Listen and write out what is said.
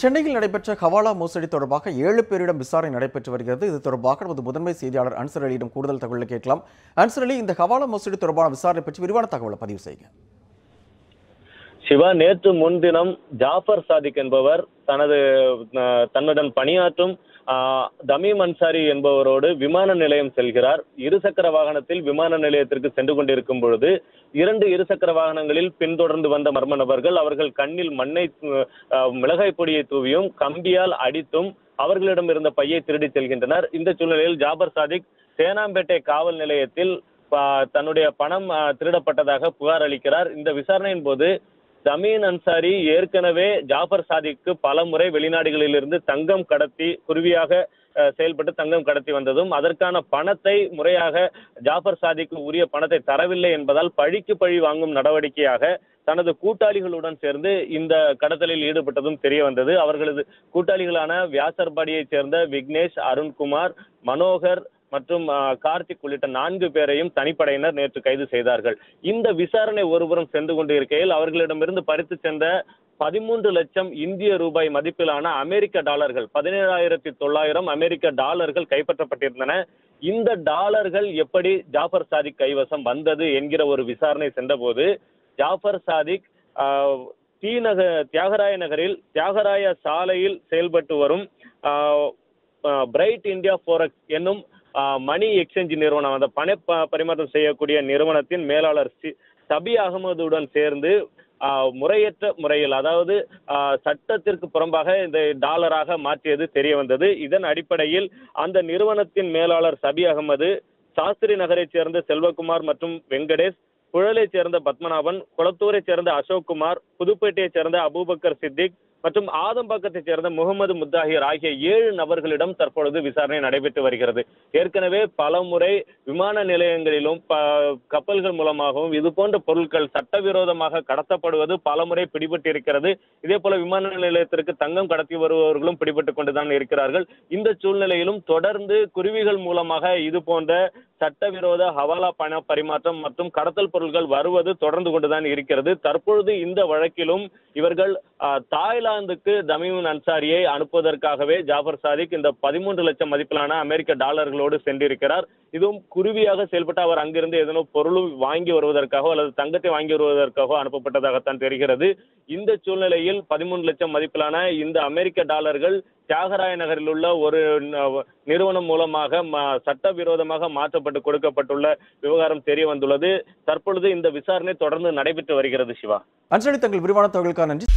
சென்னையில் நடைபெற்ற ஹவாலா மோசடி தொடர்பாக ஏழு பேரிடம் விசாரணை நடைபெற்று வருகிறது. இது தொடர்பாக நமது முதன்மை செய்தியாளர் அன்சர் அலியிடம் கூடுதல் தகவலை கேட்கலாம். அன்சர் அலி இந்த ஹவாலா மோசடி தொடர்பான விசாரணை பற்றி விரிவான தகவலை பதிவு செய்யுங்க. சிவா நேற்று முன்தினம் ஜாஃபர் சாதிக் என்பவர் தனது தன்னுடன் பணியாற்றும் தமீம் அன்சாரி என்பவரோடு விமான நிலையம் செல்கிறார். இருசக்கர வாகனத்தில் விமான நிலையத்திற்கு சென்று கொண்டிருக்கும் பொழுது இரண்டு இருசக்கர வாகனங்களில் பின்தொடர்ந்து வந்த மர்ம நபர்கள் அவர்கள் கண்ணில் மண்ணை அஹ், மிளகாய் பொடியை தூவியும் கம்பியால் அடித்தும் அவர்களிடம் இருந்த பையை திருடி செல்கின்றனர். இந்த சூழ்நிலையில் ஜாபர் சாதிக் சேனாம்பேட்டை காவல் நிலையத்தில் தன்னுடைய பணம் அஹ், திருடப்பட்டதாக புகார் அளிக்கிறார். இந்த விசாரணையின் போது ஜமீன் அன்சாரி ஏற்கனவே ஜாஃபர் சாதிக்கு பல முறை வெளிநாடுகளிலிருந்து தங்கம் கடத்தி குருவியாக செயல்பட்டு தங்கம் கடத்தி வந்ததும் அதற்கான பணத்தை முறையாக ஜாஃபர் சாதிக்கு உரிய பணத்தை தரவில்லை என்பதால் பழிக்கு பழி வாங்கும் நடவடிக்கையாக தனது கூட்டாளிகளுடன் சேர்ந்து இந்த கடத்தலில் ஈடுபட்டதும் தெரிய வந்தது. அவர்களது கூட்டாளிகளான வியாசர்பாடியைச் சேர்ந்த விக்னேஷ் அருண்குமார் மனோகர் மற்றும் கார்த்திக் உள்ளிட்ட நான்கு பேரையும் தனிப்படையினர் நேற்று கைது செய்தார்கள். இந்த விசாரணை ஒருபுறம் சென்று கொண்டிருக்கையில் அவர்களிடமிருந்து பறித்து சென்ற பதிமூன்று லட்சம் இந்திய ரூபாய் மதிப்பிலான அமெரிக்க டாலர்கள் பதினேழாயிரத்தி தொள்ளாயிரம் அமெரிக்க டாலர்கள் கைப்பற்றப்பட்டிருந்தன. இந்த டாலர்கள் எப்படி ஜாஃபர் சாதிக் கைவசம் வந்தது என்கிற ஒரு விசாரணை சென்றபோது ஜாஃபர் சாதிக் ஆஹ், டி நகர் தியாகராய நகரில் தியாகராய சாலையில் செயல்பட்டு வரும் ஆஹ், பிரைட் இந்தியா போரக்ஸ் என்னும் மணி எக்ஸ்சேஞ்ச் நிறுவனம் அந்த பண பரிமாற்றம் செய்யக்கூடிய நிறுவனத்தின் மேலாளர் சபி அகமதுடன் சேர்ந்து முறையற்ற முறையில் அதாவது சட்டத்திற்கு புறம்பாக இந்த டாலராக மாற்றியது தெரிய வந்தது இதன் அடிப்படையில் அந்த நிறுவனத்தின் மேலாளர் சபி அகமது சாஸ்திரி நகரைச் சேர்ந்த செல்வகுமார் மற்றும் வெங்கடேஷ் புழலைச் சேர்ந்த பத்மநாபன் குளத்தூரைச் சேர்ந்த அசோக்குமார் புதுப்பேட்டையைச் சேர்ந்த அபூபக்கர் சித்திக் மற்றும் ஆதம்பாக்கத்தைச் சேர்ந்த முகமது முத்தாஹிர் ஆகிய ஏழு நபர்களிடம் தற்பொழுது விசாரணை நடைபெற்று வருகிறது. ஏற்கனவே பல முறை விமான நிலையங்களிலும் கப்பல்கள் மூலமாகவும் இது போன்ற பொருட்கள் சட்டவிரோதமாக கடத்தப்படுவது பல முறை பிடிபட்டிருக்கிறது. இதே போல விமான நிலையத்திற்கு தங்கம் கடத்தி வருபவர்களும் பிடிபட்டு கொண்டுதான் இருக்கிறார்கள். இந்த சூழ்நிலையிலும் தொடர்ந்து குருவிகள் மூலமாக இது போன்ற சட்டவிரோத ஹவாலா பண பரிமாற்றம் மற்றும் கடத்தல் பொருட்கள் வருவது தொடர்ந்து கொண்டுதான் இருக்கிறது. தற்பொழுது இந்த வழக்கிலும் இவர்கள் தாய்லாந்து தாய்லாந்துக்கு தமிம் அன்சாரியை அனுப்புவதற்காகவே ஜாஃபர் சாதிக் இந்த பதிமூன்று லட்சம் மதிப்பிலான அமெரிக்க டாலர்களோடு சென்றிருக்கிறார். இதுவும் குருவியாக செயல்பட்டு அவர் அங்கிருந்து ஏதேனும் பொருளும் வாங்கி வருவதற்காகவோ அல்லது தங்கத்தை வாங்கி வருவதற்காகவோ அனுப்பப்பட்டதாகத்தான் தெரிகிறது. இந்த சூழ்நிலையில் பதிமூன்று லட்சம் மதிப்பிலான இந்த அமெரிக்க டாலர்கள் தியாகராய நகரில் உள்ள ஒரு நிறுவனம் மூலமாக சட்டவிரோதமாக மாற்றப்பட்டு கொடுக்கப்பட்டுள்ள விவகாரம் தெரிய வந்துள்ளது தற்பொழுது இந்த விசாரணை தொடர்ந்து நடைபெற்று வருகிறது சிவா. அஞ்சலி தங்கள் விரிவான தகவலுக்காக நன்றி.